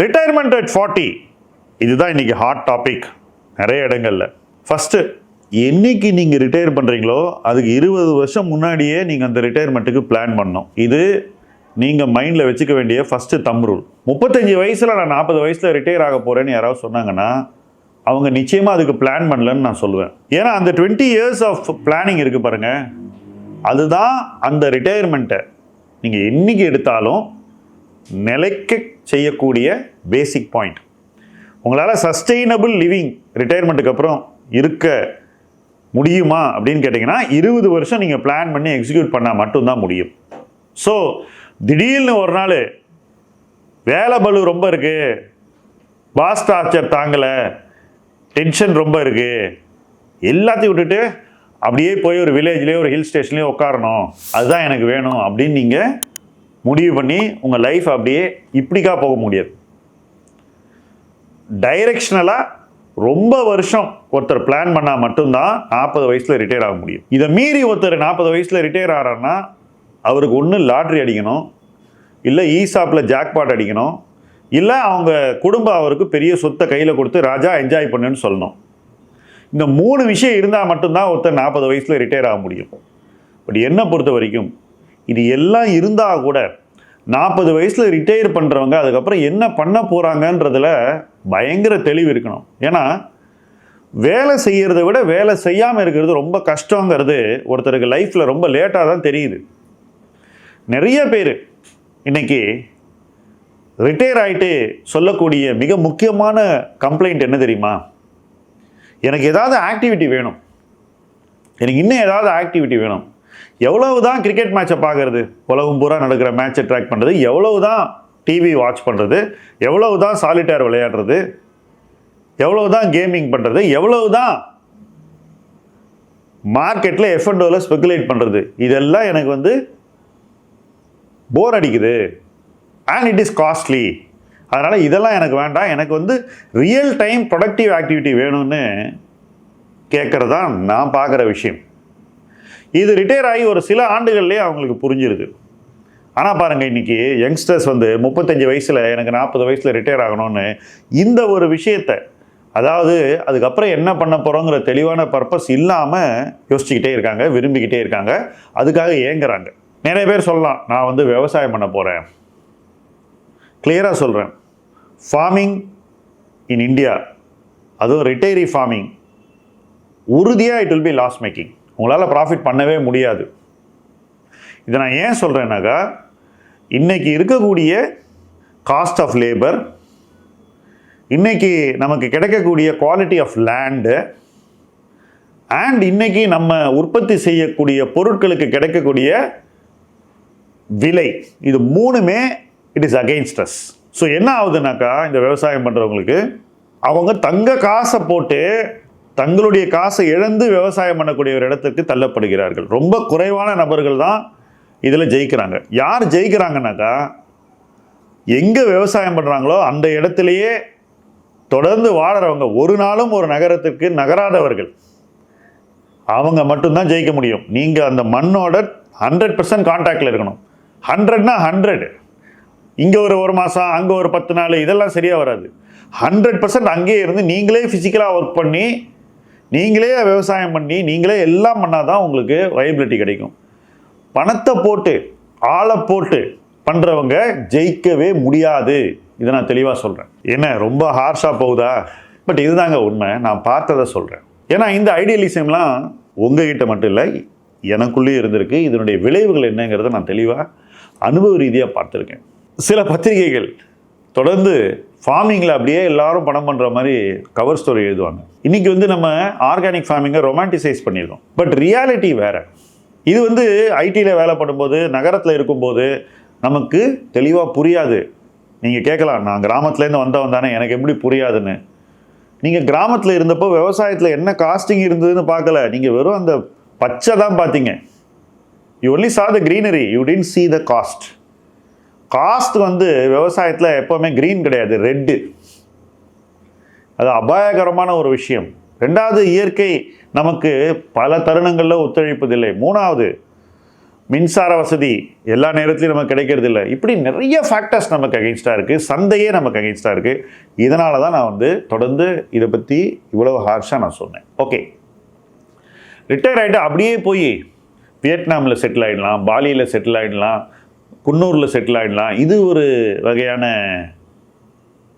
Retirement at forty இதுதான் இன்னைக்கு hot topic நிறைய இடங்கள்ல. ஃபஸ்ட்டு என்னைக்கு நீங்கள் ரிட்டையர் பண்ணுறீங்களோ அதுக்கு இருபது வருஷம் முன்னாடியே நீங்கள் அந்த ரிட்டையர்மெண்ட்டுக்கு பிளான் பண்ணணும். இது நீங்கள் மைண்டில் வச்சுக்க வேண்டிய ஃபஸ்ட்டு தம் ரூல் முப்பத்தஞ்சு வயசில் நான் நாற்பது வயசில் ரிட்டையர் ஆக போகிறேன்னு யாராவது சொன்னாங்கன்னா அவங்க நிச்சயமாக அதுக்கு பிளான் பண்ணலன்னு நான் சொல்லுவேன். ஏன்னா அந்த டுவெண்ட்டி இயர்ஸ் ஆஃப் பிளானிங் இருக்குது பாருங்கள் அதுதான் அந்த ரிட்டையர்மெண்ட்டை நீங்கள் என்னைக்கு எடுத்தாலும் நிலைக்க செய்யக்கூடிய பேசிக் பாயிண்ட் உங்களால் சஸ்டெயினபிள் லிவிங் ரிட்டையர்மெண்ட்டுக்கு அப்புறம் இருக்க முடியுமா அப்படின்னு கேட்டிங்கன்னா இருபது வருஷம் நீங்கள் பிளான் பண்ணி எக்ஸிக்யூட் பண்ணால் மட்டும்தான் முடியும். ஸோ திடீர்னு ஒரு நாள் வேலை பளு ரொம்ப இருக்குது பாஸ் டார்ச்சர் தாங்கலை டென்ஷன் ரொம்ப இருக்குது எல்லாத்தையும் விட்டுட்டு அப்படியே போய் ஒரு வில்லேஜ்லேயோ ஒரு ஹில் ஸ்டேஷன்லேயோ உட்காரணும். அதுதான் எனக்கு வேணும் அப்படின்னு நீங்கள் முடிவு பண்ணி உங்கள் லைஃப் அப்படியே இப்படிக்கா போக முடியாது. டைரெக்ஷனலாக ரொம்ப வருஷம் ஒருத்தர் பிளான் பண்ணால் மட்டும்தான் நாற்பது வயசில் ரிட்டையர் ஆக முடியும். இதை மீறி ஒருத்தர் நாற்பது வயசில் ரிட்டையர் ஆகிறாருன்னா அவருக்கு ஒன்று லாட்ரி அடிக்கணும் இல்லை ஈசாப்பில் ஜாக்பாட் அடிக்கணும் இல்லை அவங்க குடும்பம் அவருக்கு பெரிய சொத்தை கையில் கொடுத்து ராஜா என்ஜாய் பண்ணுன்னு சொல்லணும். இந்த மூணு விஷயம் இருந்தால் மட்டும்தான் ஒருத்தர் நாற்பது வயசில் ரிட்டையர் ஆக முடியும். பட் என்னை பொறுத்த வரைக்கும் இது எல்லாம் இருந்தால் கூட நாற்பது வயசில் ரிட்டையர் பண்ணுறவங்க அதுக்கப்புறம் என்ன பண்ண போகிறாங்கன்றதில் பயங்கர தெளிவு இருக்கணும். ஏன்னா வேலை செய்கிறத விட வேலை செய்யாமல் இருக்கிறது ரொம்ப கஷ்டங்கிறது ஒருத்தருக்கு லைஃப்பில் ரொம்ப லேட்டாக தான் தெரியுது. நிறைய பேர் இன்றைக்கி ரிட்டையர் ஆகிட்டு சொல்லக்கூடிய மிக முக்கியமான கம்ப்ளைண்ட் என்ன தெரியுமா? எனக்கு ஏதாவது ஆக்டிவிட்டி வேணும். எனக்கு இன்னும் ஏதாவது ஆக்டிவிட்டி வேணும். எவ்வளவு தான் கிரிக்கெட் மேட்சை பார்க்குறது? உலகம் பூரா நடக்கிற மேட்சை ட்ராக் பண்ணுறது எவ்வளவு தான் டிவி வாட்ச் பண்ணுறது எவ்வளவு தான் சாலிட்டேர் விளையாடுறது எவ்வளவு தான் கேமிங் பண்ணுறது எவ்வளவு தான் மார்க்கெட்டில் எஃப்என்டோவில் ஸ்பெகுலேட் பண்ணுறது இதெல்லாம் எனக்கு வந்து போர் அடிக்குது. அண்ட் இட் இஸ் காஸ்ட்லி அதனால் இதெல்லாம் எனக்கு வேண்டாம். எனக்கு வந்து ரியல் டைம் ப்ரொடக்டிவ் ஆக்டிவிட்டி வேணும்னு கேட்குறது தான் நான் பார்க்குற விஷயம். இது ரிட்டையர் ஆகி ஒரு சில ஆண்டுகள்லேயே அவங்களுக்கு புரிஞ்சிருது. ஆனால் பாருங்கள் இன்றைக்கி யங்ஸ்டர்ஸ் வந்து முப்பத்தஞ்சு வயசில் எனக்கு நாற்பது வயசில் ரிட்டையர் ஆகணும்னு இந்த ஒரு விஷயத்தை அதாவது அதுக்கப்புறம் என்ன பண்ண போகிறோங்கிற தெளிவான பர்பஸ் இல்லாமல் யோசிச்சுக்கிட்டே இருக்காங்க விரும்பிக்கிட்டே இருக்காங்க. அதுக்காக ஏங்குறாங்க. நிறைய பேர் சொல்லலாம் நான் வந்து விவசாயம் பண்ண போகிறேன் கிளியராக சொல்கிறேன் ஃபார்மிங் இன் இந்தியா அதுவும் ரிட்டையரி ஃபார்மிங் உறுதியாக it will be loss making உங்களால் ப்ராஃபிட் பண்ணவே முடியாது. இதை நான் ஏன் சொல்கிறேன்னாக்கா இன்றைக்கி இருக்கக்கூடிய காஸ்ட் ஆஃப் லேபர் இன்றைக்கி நமக்கு கிடைக்கக்கூடிய குவாலிட்டி ஆஃப் லேண்டு அண்ட் இன்றைக்கி நம்ம உற்பத்தி செய்யக்கூடிய பொருட்களுக்கு கிடைக்கக்கூடிய விலை இது மூணுமே it is against us so என்ன ஆகுதுனாக்கா இந்த விவசாயம் பண்ணுறவங்களுக்கு அவங்க தங்க காசை போட்டு தங்களுடைய காசை இழந்து விவசாயம் பண்ணக்கூடிய ஒரு இடத்துக்கு தள்ளப்படுகிறார்கள். ரொம்ப குறைவான நபர்கள் தான் இதில் ஜெயிக்கிறாங்க. யார் ஜெயிக்கிறாங்கனாக்கா எங்கே விவசாயம் பண்ணுறாங்களோ அந்த இடத்துலையே தொடர்ந்து வாழறவங்க ஒரு நாளும் ஒரு நகரத்துக்கு நகராதவர்கள். அவங்க மட்டும்தான் ஜெயிக்க முடியும். நீங்கள் அந்த மண்ணோட ஹண்ட்ரட் பர்சன்ட் கான்டாக்டில் இருக்கணும். ஹண்ட்ரட்னா ஹண்ட்ரட் இங்கே ஒரு ஒரு மாதம் அங்கே ஒரு பத்து நாள் இதெல்லாம் சரியாக வராது. ஹண்ட்ரட் பர்சன்ட் அங்கேயே இருந்து நீங்களே ஃபிசிக்கலாக ஒர்க் பண்ணி நீங்களே விவசாயம் பண்ணி நீங்களே எல்லாம் பண்ணால் தான் உங்களுக்கு வயபிலிட்டி கிடைக்கும். பணத்தை போட்டு ஆளை போட்டு பண்ணுறவங்க ஜெயிக்கவே முடியாது. இதை நான் தெளிவாக சொல்கிறேன் என்ன ரொம்ப ஹார்ஷாக போகுதா? பட் இதுதாங்க உண்மை. நான் பார்த்ததை சொல்கிறேன் ஏன்னா இந்த ஐடியலிசம்லாம் உங்ககிட்ட மட்டும் இல்லை எனக்குள்ளேயே இருந்திருக்கு. இதனுடைய விளைவுகள் என்னங்கிறத நான் தெளிவாக அனுபவ ரீதியாக பார்த்துருக்கேன். சில பத்திரிகைகள் தொடர்ந்து ஃபார்மிங்கில் அப்படியே எல்லாரும் பணம் பண்ணுற மாதிரி கவர் ஸ்டோரி எழுதுவாங்க. இன்றைக்கி வந்து நம்ம ஆர்கானிக் ஃபார்மிங்கை ரொமான்டிசைஸ் பண்ணியிருக்கோம் பட் ரியாலிட்டி வேறு. இது வந்து ஐடியில் வேலை பண்ணும்போது நகரத்தில் இருக்கும்போது நமக்கு தெளிவாக புரியாது. நீங்கள் கேட்கலாம் நான் கிராமத்துலேருந்து வந்தவன் தானே எனக்கு எப்படி புரியாதுன்னு. நீங்கள் கிராமத்தில் இருந்தப்போ விவசாயத்தில் என்ன காஸ்டிங் இருந்ததுன்னு பார்க்கல. நீங்கள் வெறும் அந்த பச்சை தான் பார்த்தீங்க. You only saw the greenery you didn't see the cost cost வந்து விவசாயத்தில் எப்போவுமே க்ரீன் கிடையாது ரெட்டு அது அபாயகரமான ஒரு விஷயம். ரெண்டாவது இயற்கை நமக்கு பல தருணங்களில் ஒத்துழைப்பதில்லை. மூணாவது மின்சார வசதி எல்லா நேரத்துலையும் நமக்கு கிடைக்கிறது இல்லை இப்படி நிறைய ஃபேக்டர்ஸ் நமக்கு அகெயின்ஸ்டாக இருக்குது சந்தையே நமக்கு அகெயின்ஸ்டாக இருக்குது இதனால தான் நான் வந்து தொடர்ந்து இதை பற்றி இவ்வளோ ஹார்ஷாக நான் சொன்னேன். ஓகே ரிட்டையர் ஆகிட்டு அப்படியே போய் வியட்நாமில் செட்டில் ஆகிடலாம் பாலியில் செட்டில் ஆகிடலாம் குன்னூரில் செட்டில் ஆகிடலாம் இது ஒரு வகையான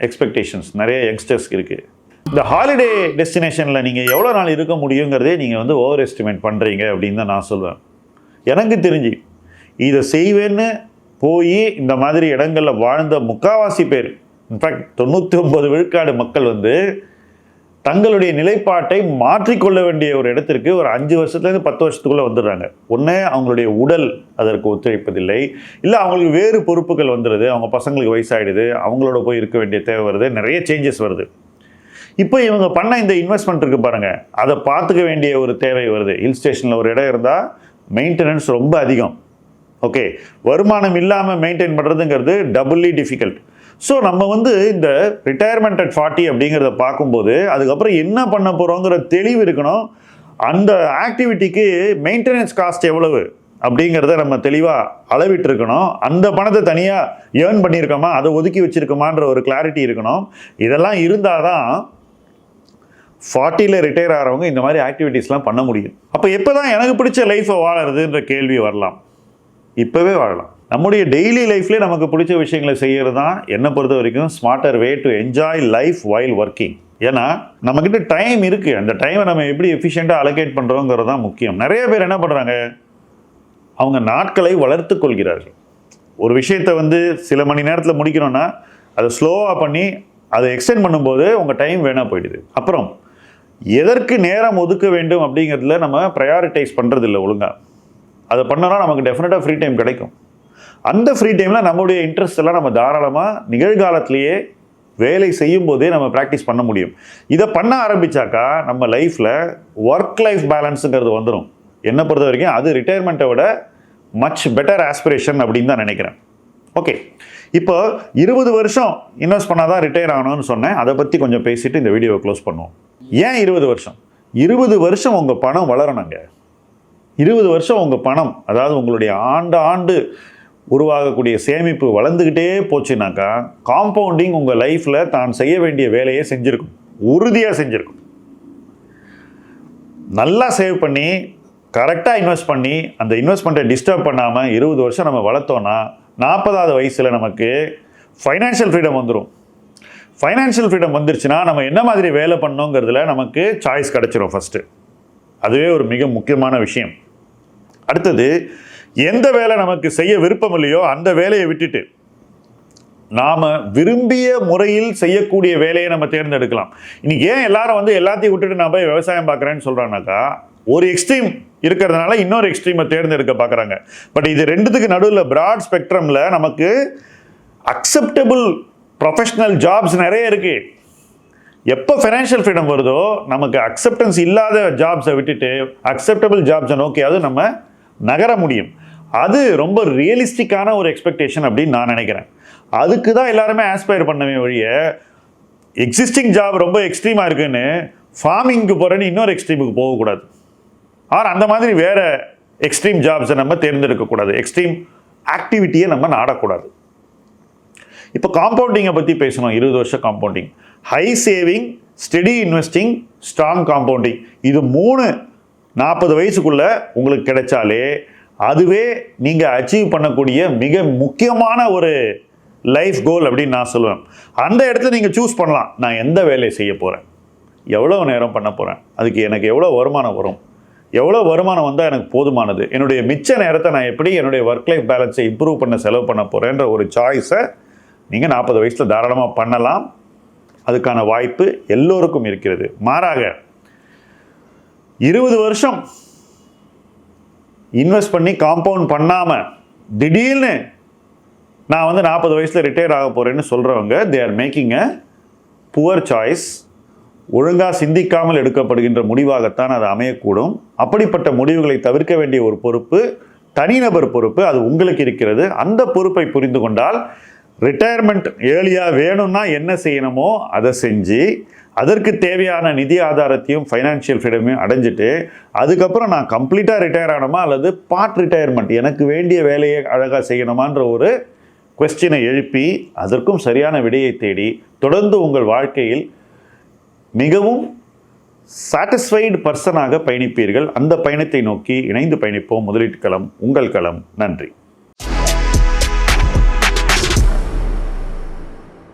எக்ஸ்பெக்டேஷன்ஸ் நிறைய யங்ஸ்டர்ஸ்க்கு இருக்குது இந்த ஹாலிடே டெஸ்டினேஷனில் நீங்கள் எவ்வளோ நாள் இருக்க முடியுங்கிறதே நீங்கள் வந்து ஓவர் எஸ்டிமேட் பண்ணுறீங்க அப்படின்னு தான் நான் சொல்வேன். எனக்கு தெரிஞ்சு இதை செய்வேன்னு போய் இந்த மாதிரி இடங்களில் வாழ்ந்த முக்காவாசி பேர் இன்ஃபேக்ட் தொண்ணூற்றி ஒம்பது விழுக்காடு மக்கள் வந்து தங்களுடைய நிலைப்பாட்டை மாற்றிக்கொள்ள வேண்டிய ஒரு இடத்திற்கு ஒரு அஞ்சு வருஷத்துலேருந்து பத்து வருஷத்துக்குள்ளே வந்துடுறாங்க. ஒன்று அவங்களுடைய உடல் அதற்கு ஒத்துழைப்பதில்லை. இல்லை அவங்களுக்கு வேறு பொறுப்புகள் வந்துடுது. அவங்க பசங்களுக்கு வயசாகிடுது அவங்களோட போய் இருக்க வேண்டிய தேவை வருது. நிறைய சேஞ்சஸ் வருது. இப்போ இவங்க பண்ண இந்த இன்வெஸ்ட்மெண்ட் இருக்குது பாருங்கள் அதை பார்த்துக்க வேண்டிய ஒரு தேவை வருது. ஹில் ஸ்டேஷனில் ஒரு இடம் இருந்தால் மெயின்டெனன்ஸ் ரொம்ப அதிகம். ஓகே வருமானம் இல்லாமல் மெயின்டைன் பண்ணுறதுங்கிறது டபுள்லி டிஃபிகல்ட் ஸோ நம்ம வந்து இந்த ரிட்டையர்மெண்ட் அட் ஃபார்ட்டி அப்படிங்கிறத பார்க்கும்போது அதுக்கப்புறம் என்ன பண்ண போகிறோங்கிற தெளிவு இருக்கணும். அந்த ஆக்டிவிட்டிக்கு மெயின்டெனன்ஸ் காஸ்ட் எவ்வளவு அப்படிங்கிறத நம்ம தெளிவாக அளவிட்டுருக்கணும். அந்த பணத்தை தனியாக ஏர்ன் பண்ணியிருக்கோமா? அதை ஒதுக்கி வச்சுருக்கோமான்ற ஒரு கிளாரிட்டி இருக்கணும். இதெல்லாம் இருந்தால் தான் ஃபார்ட்டியில் ரிட்டையர் ஆகிறவங்க இந்த மாதிரி ஆக்டிவிட்டீஸ்லாம் பண்ண முடியும். அப்போ எப்போ தான் எனக்கு பிடிச்ச லைஃப்பை வாழறதுன்ற கேள்வி வரலாம். இப்போவே வாழலாம். நம்முடைய டெய்லி லைஃப்லேயே நமக்கு பிடிச்ச விஷயங்களை செய்கிறது தான் என்னை பொறுத்த வரைக்கும் smarter way to enjoy life while working ஏன்னா நம்மக்கிட்ட டைம் இருக்குது அந்த டைமை நம்ம எப்படி எஃபிஷியண்ட்டாக அலோகேட் பண்ணுறோங்கிறது தான் முக்கியம். நிறைய பேர் என்ன பண்ணுறாங்க அவங்க நாட்களை வளர்த்து கொள்கிறார்கள். ஒரு விஷயத்தை வந்து சில மணி நேரத்தில் முடிக்கணும்னா அதை ஸ்லோவாக பண்ணி அதை எக்ஸ்டெண்ட் பண்ணும்போது உங்கள் டைம் வேணால் போயிடுது. அப்புறம் எதற்கு நேரம் ஒதுக்க வேண்டும் அப்படிங்கிறதுல நம்ம ப்ரையாரிட்டைஸ் பண்ணுறதில்ல ஒழுங்காக அதை பண்ணோன்னா நமக்கு டெஃபினட்டாக ஃப்ரீ டைம் கிடைக்கும். அந்த ஃப்ரீ டைமில் நம்மளுடைய இன்ட்ரெஸ்ட் எல்லாம் நம்ம தாராளமாக நிகழ்காலத்திலேயே வேலை செய்யும் போதே நம்ம ப்ராக்டிஸ் பண்ண முடியும். இதை பண்ண ஆரம்பிச்சாக்கா நம்ம லைஃப்பில் ஒர்க் லைஃப் பேலன்ஸுங்கிறது வந்துடும் என்னை பொறுத்த வரைக்கும் அது ரிட்டையர்மெண்ட்டை விட மச் பெட்டர் ஆஸ்பிரேஷன் அப்படின்னு தான் நினைக்கிறேன். ஓகே இப்போ இருபது வருஷம் இன்வெஸ்ட் பண்ணால் தான் ரிட்டையர் ஆகணும்னு சொன்னேன். அதை பற்றி கொஞ்சம் பேசிவிட்டு இந்த வீடியோவை க்ளோஸ் பண்ணுவோம். ஏன் இருபது வருஷம்? இருபது வருஷம் உங்கள் பணம் வளரணுங்க. இருபது வருஷம் உங்கள் பணம் அதாவது உங்களுடைய ஆண்டு ஆண்டு உருவாகக்கூடிய சேமிப்பு வளர்ந்துக்கிட்டே போச்சுனாக்கா காம்பவுண்டிங் உங்கள் லைஃப்பில் தான் செய்ய வேண்டிய வேலையை செஞ்சுருக்கும். உறுதியாக செஞ்சுருக்கும். நல்லா சேவ் பண்ணி கரெக்டாக இன்வெஸ்ட் பண்ணி அந்த இன்வெஸ்ட்மெண்ட்டை டிஸ்டர்ப் பண்ணாமல் இருபது வருஷம் நம்ம வளர்த்தோன்னா நாற்பதாவது வயசில் நமக்கு ஃபைனான்ஷியல் ஃப்ரீடம் வந்துடும் ஃபைனான்ஷியல் ஃப்ரீடம் வந்துருச்சுன்னா நம்ம என்ன மாதிரி வேலை பண்ணோங்கிறதுல நமக்கு சாய்ஸ் கிடச்சிரும் ஃபஸ்ட்டு அதுவே ஒரு மிக முக்கியமான விஷயம். அடுத்தது எந்த வேலை நமக்கு செய்ய விருப்பம் இல்லையோ அந்த வேலையை விட்டுட்டு நாம் விரும்பிய முறையில் செய்யக்கூடிய வேலையை நம்ம தேர்ந்தெடுக்கலாம். இன்றைக்கி ஏன் எல்லாரும் வந்து எல்லாத்தையும் விட்டுட்டு நான் போய் விவசாயம் பார்க்குறேன்னு சொல்கிறானாக்கா ஒரு எக்ஸ்ட்ரீம் இருக்கிறதுனால இன்னொரு எக்ஸ்ட்ரீமை தேர்ந்தெடுக்க பார்க்குறாங்க. பட் இது ரெண்டுத்துக்கு நடுவில் ப்ராட் ஸ்பெக்ட்ரமில் நமக்கு அக்செப்டபுள் ப்ரொஃபஷ்னல் ஜாப்ஸ் நிறைய இருக்குது எப்போ ஃபைனான்ஷியல் ஃப்ரீடம் வருதோ நமக்கு அக்செப்டன்ஸ் இல்லாத ஜாப்ஸை விட்டுட்டு அக்செப்டபுள் ஜாப்ஸை நோக்கியாவது நம்ம நகர முடியும். அது ரொம்ப ரியலிஸ்டிக்கான ஒரு எக்ஸ்பெக்டேஷன் அப்படின்னு நான் நினைக்கிறேன். அதுக்கு தான் எல்லாருமே ஆஸ்பயர் பண்ணவே ஒழிய எக்ஸிஸ்டிங் ஜாப் ரொம்ப எக்ஸ்ட்ரீமாக இருக்குன்னு ஃபார்மிங்க்கு போகிறேன்னு இன்னொரு எக்ஸ்ட்ரீமுக்கு போகக்கூடாது ஆர் அந்த மாதிரி வேறு எக்ஸ்ட்ரீம் ஜாப்ஸை நம்ம தேர்ந்தெடுக்கக்கூடாது எக்ஸ்ட்ரீம் ஆக்டிவிட்டியை நம்ம நாடக்கூடாது. இப்போ காம்பவுண்டிங்கை பற்றி பேசணும். இருபது வருஷம் compounding high saving steady investing strong compounding இது மூணு நாற்பது வயசுக்குள்ள உங்களுக்கு கிடைச்சாலே அதுவே நீங்கள் அச்சீவ் பண்ணக்கூடிய மிக முக்கியமான ஒரு லைஃப் கோல் அப்படின்னு நான் சொல்லுவேன். அந்த இடத்துல நீங்கள் சூஸ் பண்ணலாம். நான் எந்த வேலையை செய்ய போகிறேன் எவ்வளோ நேரம் பண்ண போகிறேன் அதுக்கு எனக்கு எவ்வளோ வருமானம் வரும்? எவ்வளோ வருமானம் வந்தால் எனக்கு போதுமானது? என்னுடைய மிச்ச நேரத்தை நான் எப்படி என்னுடைய ஒர்க் லைஃப் பேலன்ஸை இம்ப்ரூவ் பண்ண செலவு பண்ண போகிறேன்ற ஒரு சாய்ஸை நீங்கள் நாற்பது வயசில் தாராளமாக பண்ணலாம். அதுக்கான வாய்ப்பு எல்லோருக்கும் இருக்கிறது. மாறாக இருபது வருஷம் இன்வெஸ்ட் பண்ணி காம்பவுண்ட் பண்ணாமல் திடீர்னு நான் வந்து நாற்பது வயசில் ரிட்டையர் ஆக போகிறேன்னு சொல்கிறவங்க they are making a poor choice ஒழுங்காக சிந்திக்காமல் எடுக்கப்படுகின்ற முடிவாகத்தான் அது அமையக்கூடும். அப்படிப்பட்ட முடிவுகளை தவிர்க்க வேண்டிய ஒரு பொறுப்பு தனிநபர் பொறுப்பு அது உங்களுக்கு இருக்கிறது. அந்த பொறுப்பை புரிந்து கொண்டால் ரிட்டையர்மெண்ட் ஏர்லியாக வேணும்னா என்ன செய்யணுமோ அதை செஞ்சு அதற்கு தேவையான நிதி ஆதாரத்தையும் ஃபைனான்ஷியல் ஃப்ரீடமையும் அடைஞ்சிட்டு அதுக்கப்புறம் நான் கம்ப்ளீட்டாக ரிட்டையர் ஆகணுமா அல்லது பார்ட் ரிட்டையர்மெண்ட் எனக்கு வேண்டிய வேலையை அழகாக செய்யணுமான்ற ஒரு கொஸ்டினை எழுப்பி அதற்கும் சரியான விடையை தேடி தொடர்ந்து உங்கள் வாழ்க்கையில் மிகவும் சாட்டிஸ்ஃபைடு பர்சனாக பயணிப்பீர்கள். அந்த பயணத்தை நோக்கி இணைந்து பயணிப்போம். முதலீட்டு களம் உங்கள் களம். நன்றி.